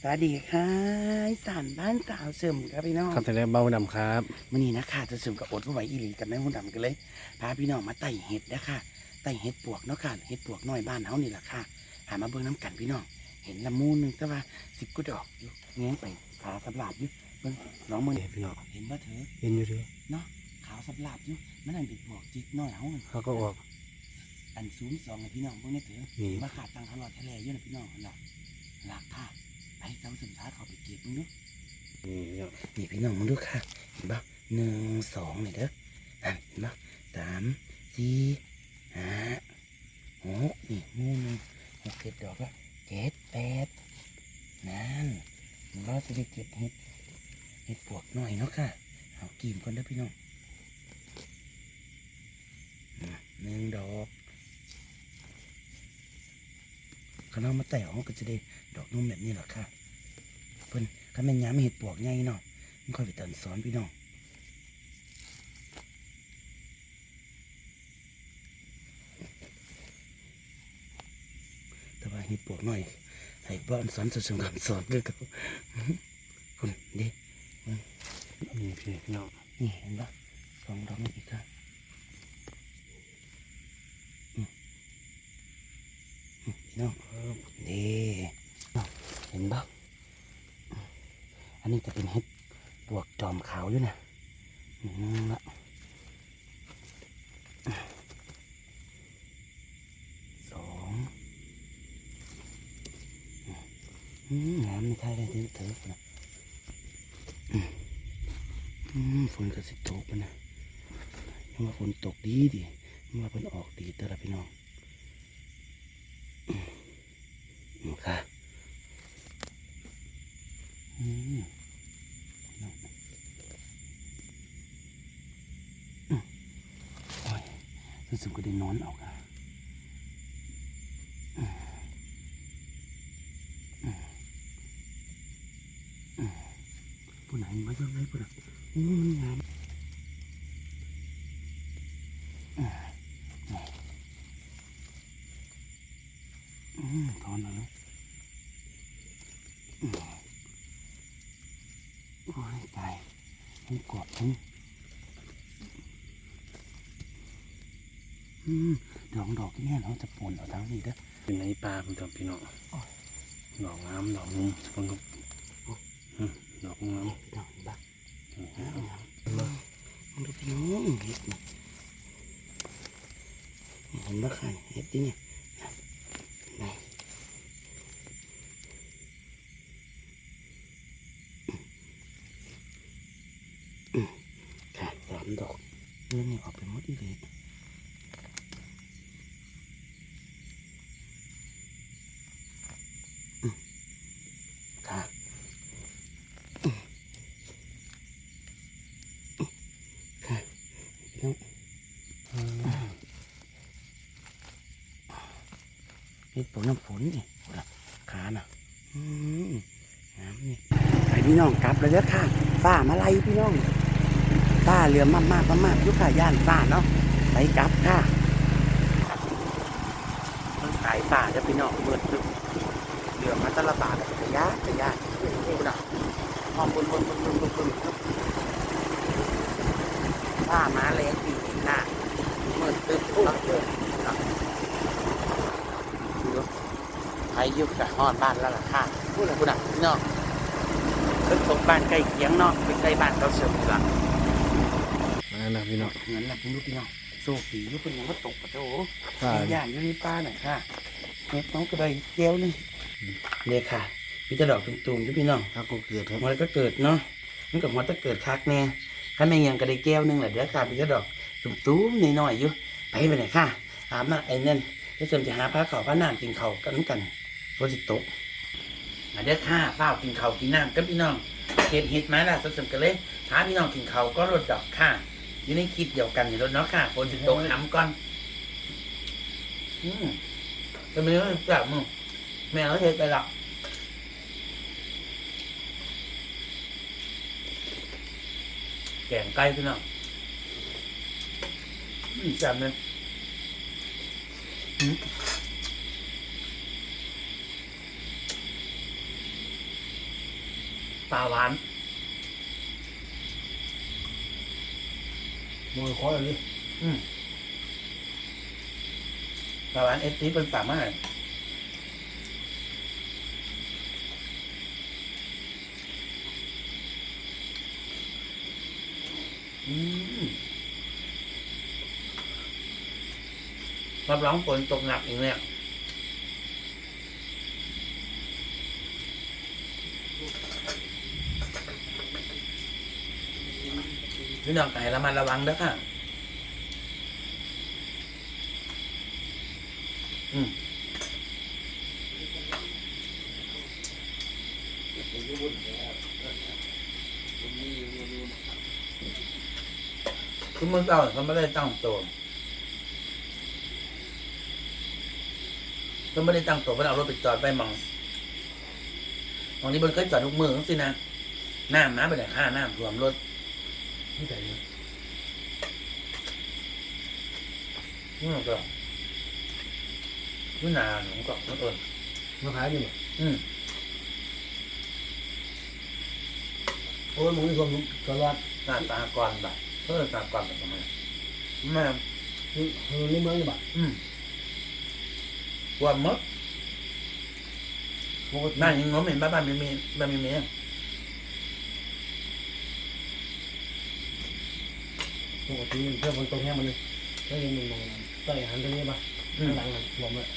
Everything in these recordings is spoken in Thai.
สวัสดีค่ะอีสานบ้านสาวเสริมครับพี่น้องคำแสดงเบาดำครับวันนี้นะคะจะเสริมกับอดผู้ไหวอีหลีกับแม่หุ่นดำกันเลยพาพี่น้องมาไต่เห็ดนะค่ะไต่เห็ดปวกเนาะค่ะเห็ดปวกน้อยบ้านเฮานี่แหละค่ะหามาเบิ่งน้ำกันพี่น้องเห็นละมูลหนึงแต่ว่าสิบกุดอกอยู่แง้งไปขาสับหลาดอยู่เบิ่งน้องมึงเห็นพี่น้องเห็นว่าเธอเห็นอยู่เถอะเนาะขาวสับหลาดอยู่มันนั่นเป็นปวกจิกน้อยเฮานั่นเขาก็ออกอันศูนย์สองให้พี่น้องเบิ่งได้เถอะนี่มาขาดตังค์ตลอดทะเลอยู่นะพี่น้องนั่นล่ะหลักค่ะ ไปเจ้าสินค้าเขาไปเก็บมึงดูนี่พี่น้องนี่พี่น้องมึงดูค่ะเห็นปะหนึ่งสองนี่เด้อนั่นเห็นปะสามสี่ห้าหกนี่มูหนึ่งหกเจ็ดดอกละเจ็ดแปดนั่นเราจะได้เก็บเห็ดเห็ดปวกหน่อยเนาะค่ะเอากีมก่อนเด้อพี่น้องหนึ่งดอกเขาเอามาแต่ออกก็จะได้ ดอกนุ่มแบบนี้แหละค่ะเพิ่นคันแม่นย้ำเห็ดปวกใหญ่เนาะมันค่อยไปตันสอนพี่น้องแต่ว่าเห็ดปวกหน่อยให้บ้านสอนสอนกันสอนด้วยกันคุณดินี่พี่น้องนี่เห็นปะสองดอกนี่อีกค่ะอืมอืมพี่น้องดี เห็นปะอันนี้จะเป็นเห็ดปวกจอมขาวอยู่นะอืมละสองอืมน้ำไม่ใช่เลยที่เถอะนะฝนก็สิตกนะยังว่าฝนตกดีดียังว่าฝนออกดีแต่ละพี่น้องอืมค่ะ รู้สึกก็ได้นอนออืมอืมอืมผู้ไหนมาเยอะเลยผู้ไหนอืมงามอ่านี่อืมถอนแล้วโอ้ยตายทั้งกอดทั้งอืม ดอกดอกนี่ยเราจะปนเอาทั้งนี้เด้อเป็นในปลาพี่น้อมพี่น้องดอกงามดอกนุ่มฟังครับดอกงามดอกบักนี่งามงามมันดูพี่น้องเห็ดนี่เห็นบ้าค่ะเห็ดที่เนี่ย นน้ำฝนนี่นะขาน่ะน้ำนี่ไปพี่น้องกลับเลยเด้อค่ะฝ้ามาไล่พี่น้องฝ้าเรือมากมากมากๆยุค่าย่านฝ้าเนาะไปกลับค่ะเพิ่งสายฝ้าเด้อพี่น้องมืดตึ๊บเรือมาตลบาทกระยะกระยะดูนะหองบนบนบนบนบนบนฝ้ามาแรงปีหน้ามืดตึ๊บเนาะเนาะใครอยุบกับฮอดบ้านแล้วล่ะค่ะพูดอะไรพูดอะพี่น้องเพิ่งตกบ้านใกล้เคียงเนาะเป็นใกล้บ้านเขาเสริมละมาแล้วพี่น้องเงินละพี่ลูกพี่น้องโซ่ปีลูกเป็นยังว่าตกปะโถปลาย่านอยู่ในป้าหน่อยค่ะเน็ตน้องกระไดแก้วหนึงเนี่ยค่ะพี่จะดอกตุ่มๆอยู่พี่น้องถ้ากูเกิดครับมันก็เกิดเนาะมันกับมันจะเกิดคักแน่ข้าแม่งยังกระไดแก้วหนึงแหละเดี๋ยวค่ะพี่จะดอกตุ่มๆน้อยๆอยู่ไปไปไหนค่ะอาบน้ำไอ้นั่นจะเสริมจะหาผ้าขาวผ้าหนามกินเขาวกันกัน ฝนสิตกมาเด้อค่ะฝ้ากินข้าวกินน้ำกับพี่น้องเห็ดเห็ดมาล่ะสดๆกันเลยท้าพี่น้องกินข้าวก็รดดอกค่ะอยู่ในคลิปเดียวกันอยู่รถเนาะค่ะฝนสิตกน้ำก่อน อืมจะมีเรื่จากมึงแม่เราเห็ดไปละแกงไก่พี่น้องจับเลยอืม ปลาหวานมองคอเลยอืมปลาหวานเอสนี้เป็นปลามากอืมรับรองฝนตกหนักอีกแล้ว พี่น้องไก่ระมัดระวังเด้อค่ะ อืมคือมึงเจ้าเขาไม่ได้ตั้งตัวเขาไม่ได้ตั้งตัวเพื่อเอารถไปจอดไปมองมองนี้มันเคยจอดทุกมือสินะน้ำน้ำไปไหนค่าน้ำท่วมรถ ไม่ใช่เนี่ยนี่มันก็นี่นาหนูก็มันเอิญมาขายนี่มั้ยอืมโอ้ยมึงมีความตลอดหน้าตากรแบบเพื่อตากรแบบทำไมแม่นี่ในเมืองนี่บ่อืมว่ามัดปกติบ้านยังง้มเห็นบ้านบ้านไม่มีบ้านไม่มี ปกติเพื่อนคนตรงแค่มันเลยแล้วยังมึงมองใต้หันตรงนี้ป่ะอืมข้างหลังมันรวมเลย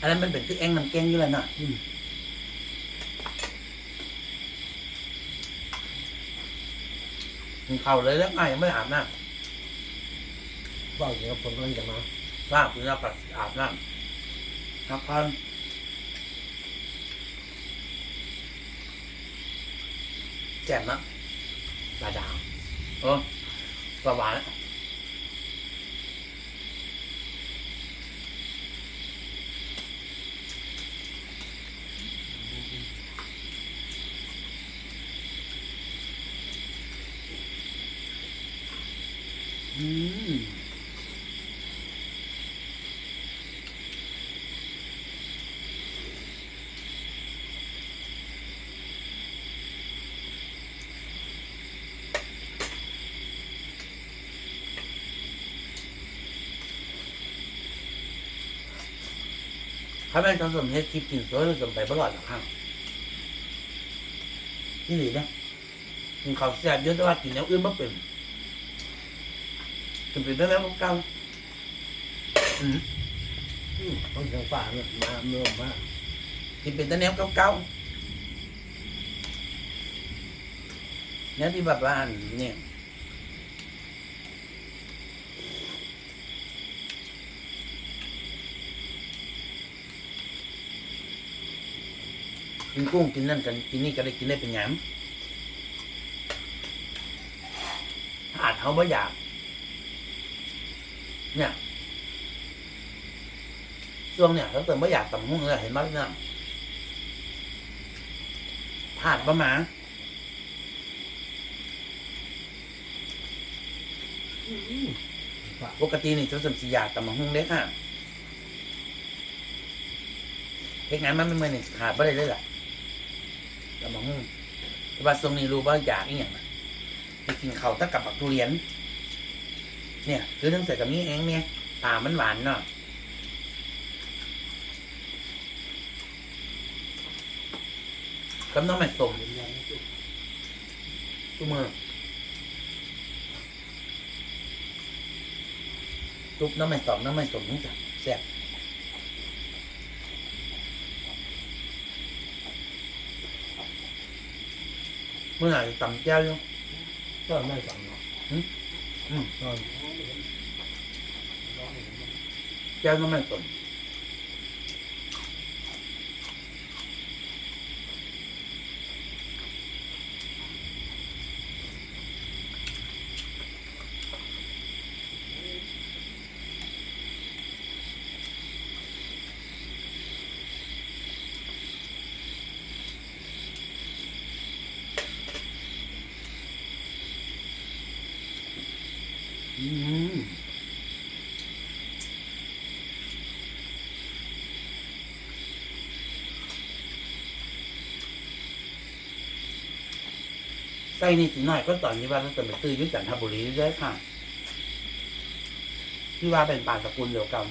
อันนั้นมันเป็นคือแองน้ำแกงอยู่แล้วน่ะอืมมันเข่าเลยแล้วไงยังไม่อาบน้ว่าเกี่ยวกับผลกำลังจะมาำว่าคุณจะปัดอาบน้ำพักผ่อน แจ่มนะปลาดาวเออปลาหวานอืม ถ้าแม่นทำสมเฮ็ดคลิปกินโซ่สมไปตลอดหรอกครับนี่หลีนะกินข้าวแซ่บเยอะแต่ว่ากินอย่างอื่นไม่เป็นกินเป็นได้แล้วเก่าอืมอืมต้องเสียงฝ่าเนี่ยมาเมื่อมาที่เป็นตะแนวเก่าๆเนี่ยที่แบบว่าอันเนี่ย กินกุ้งกินนั่นกันกินนี่ก็ได้กินได้เป็นหยามอาจเขาไม่อยาก เนี่ย ช่วงเนี่ยเขาเติมไม่อยากตำหุ้งเลยเห็นไหมพี่น้องผ่านประมาณปกตินี่จะสมสีอยากตำหุ้งเล็กค่ะเฮ็ดงานมันไม่เหมือนนี่ขาดไม่ได้เลยแหละ ตำหุ้งแต่ว่าทรงนี้รู้ว่าอยากอีหยังนะไปกินเขาตะกับปักทุเรียน เนี่ยคือตั้งแต่กับนี้เองเนี่ยปลามันหวานเนาะกัน้องแม่ส้มทุกมือทุกน้ำไม่สองน้ำไม่สมทั้งสามแซ่บ มื่อไหร่ตำแก้วยู่ก็ไม่สั่งเนาะอืมแก้วไม่ต่ำอืม ใกล้นี่สิน้อยก็ตอนที่ว่าเราจะไปซื้อยุจันทบุรีได้อค่ะ ที่ว่าเป็นป่าสกุลเดียวกัน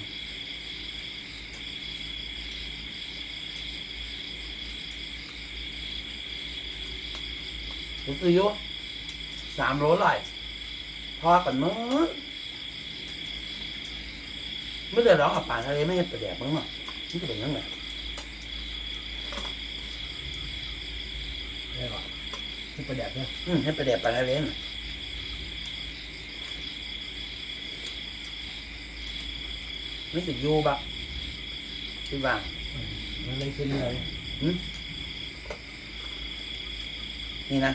ผมซื้อยู่สามโลเลพอกันมั้งไม่ได้ร้องกับป่าทะเลไม่ให้ไปแดกมั้งหรอกนี่จะเป็นยังไงได้ป่ะที่ประแดดเนี่ยอืมให้ไปแดกป่าทะเลน่ะไม่สิอยู่บะที่ว่ามันเลยขึ้นเลยนี่นะ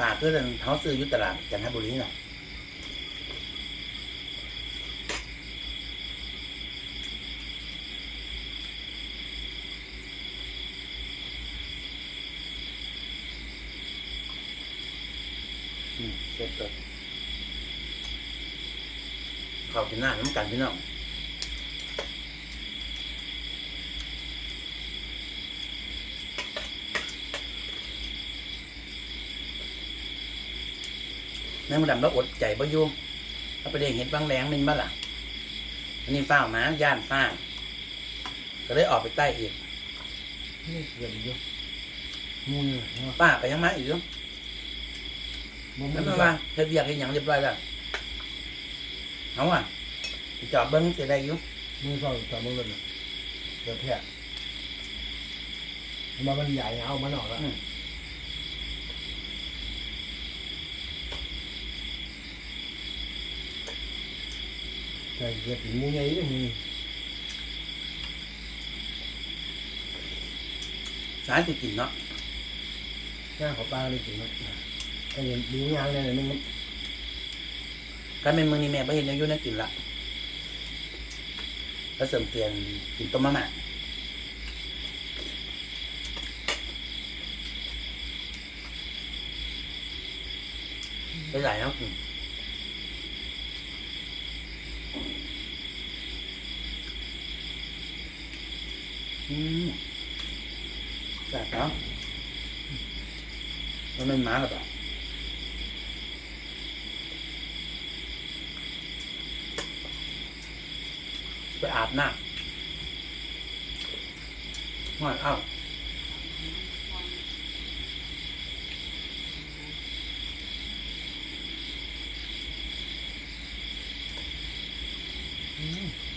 ป่าคือเขาซื้ออยุตลาดจันทบุรีน่ะ อืมเสร็จเลยเข้าที่หน้าน้ำกันพี่น้องแม่มดดำเราอดใจบ่อยู่เราไปเด้งเห็ดบางแรงเป็นบ้าล่ะอันนี้เฝ้ามาย่านฟ้าก็เลยออกไปใต้อีกนี่เกิดอยู่มูนี่เนาะป้าไปยังมาอีกอ ยู่มันแล้วไม่มาว่าว่าเธอเบียกให้หยังเรียบร้อยแล้วเอาอะไปจอดเบิ้งเสียได้อยู่มือสองสามมือเลยเกิดแท้มามันใหญ่เอามันออกแล้วแต่เกิดมูใหญ่เลยมีสายติกินเนาะหน้าของปลาเลยจริงมั้ยก็ เห็นดูงานเลยมันการเป็นมือนี่แม่ไม่เห็นยังยู่นั่นกินละแล้วเสริมเปลี่ยนกินต้มมะม่าไปไหนเนาะอืมอืมแซ่บเนาะมันเป็นหมาหรือเปล่า ไปอาบน้ำหอยเอ้า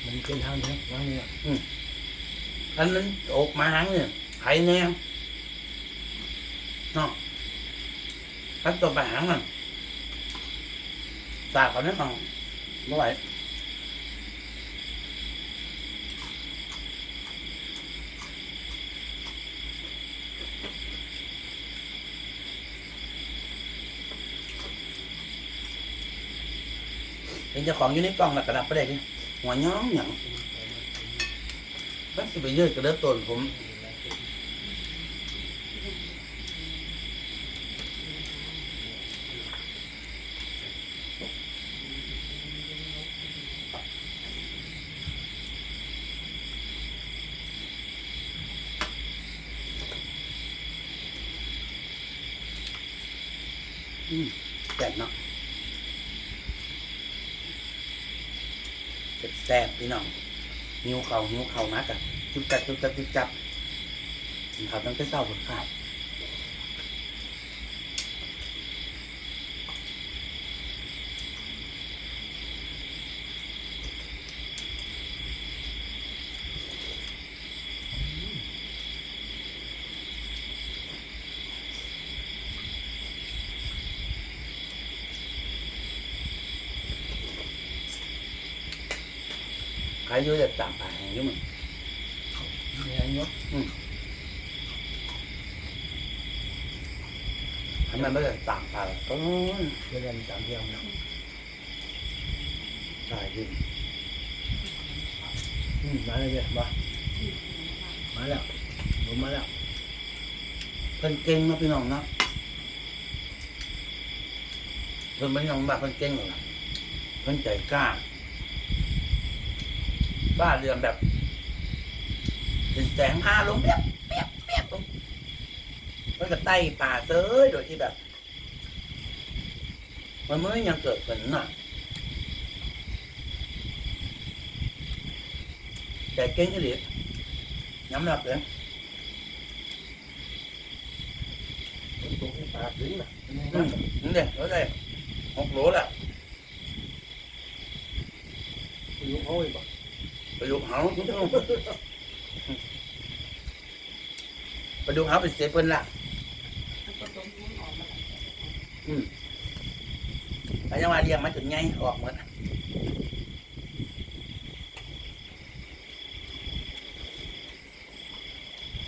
มันเป็นทางแท้วางเนี่ยอันนั้นออกมาหางเนี่ยไข่แนงเนาะอันตัวไปหางมันสากเขาเนี่ยเอาไม่ไหว เห็นเจ้าของอยู่ในกล่องแล้วกระดับไปได้ดิหัวย้องหยังมันจะไปเยืดกระเดือต้นผมแซ่บเนาะแซ่บพี่น้องหิ้วเขาหิ้วเขามากอะจุดจับจุดจับจุดจับเขาต้องแต่เช้าผลขาด อยู่จะตามไปแหงอยุ่มึงแหงเนาะทำไมไม่ได้ตามไปก็เจอกันสามเที่ยวเนาะใช่ยินอืมมาเลยเนี่ยมามาแล้วผมมาแล้วเพิ่นเก่งเนาะพี่น้องเนาะเพิ่นเป็นน้องบ้าเพิ่นเก่งเลยล่ะเพิ่นใจกล้า บ้าเรือนแบบเป็นแสงพาลงเปียบเปียบเปียบลงเพิ่นก็ไต่ป่าเซ้ยโดยที่แบบ มันไม่ยังเกิดขึ้นน่ะ แต่เก่งก็ดีย้ำรับเลยนตกให้ปากถึงน่ะอืมนี่เด็กเขาได้หกโลละอยู่เขาอีก บ่ไปดูเขาทุกท่ไปดูเขาเป็นเซฟเปิ้ลละไปยังว่าเรียงมาจนไงออกหมด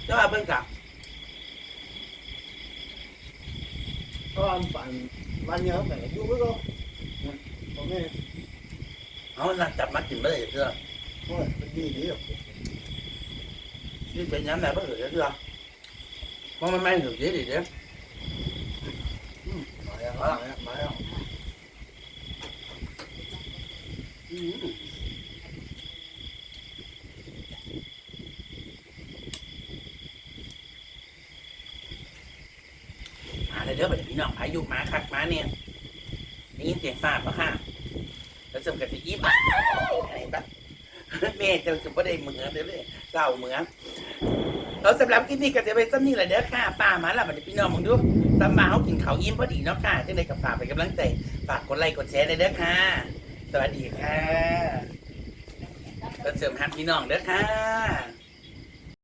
เจ้าว่าเพิ่งกลับก็อันฝันวันเนี้ยเขาแต่อยู่ไม่ก็โอเคเอาน่ะจับมากินไม่ได้เพื่อ โอ้ยเป็นดีดีอะนี่เป็นย้ำไหนเพื่อเพื่อเพราะมันไม่ถึงเยอะดีเด้อมาแล้วมาแล้วมาแล้วอืมมาเลยเด้อไปพี่น้องพายุมาคักมาเนี่ยได้ยินเสียงฟ้าปะค่ะแล้วสมกับที่อีบ้าอะไรบ้าง แม่จะจะไม่ได้เหมือนเด้อเลยเก่าเหมือนเราสำหรับคลิปนี้ก็จะไปซ้ำนี่แหละเด้อค่ะป้ามาแล้วมันจะพี่น้องมึงดูซ้ำมาเขากินเขาวอิ่มพอดีเนาะค่ะจังไดกับฝากไปกำลังใจฝากกดไลค์กดแชร์เลยเด้อค่ะ สวัสดีค่ะก็เสริมฮักพี่น้องเด้อค่ะ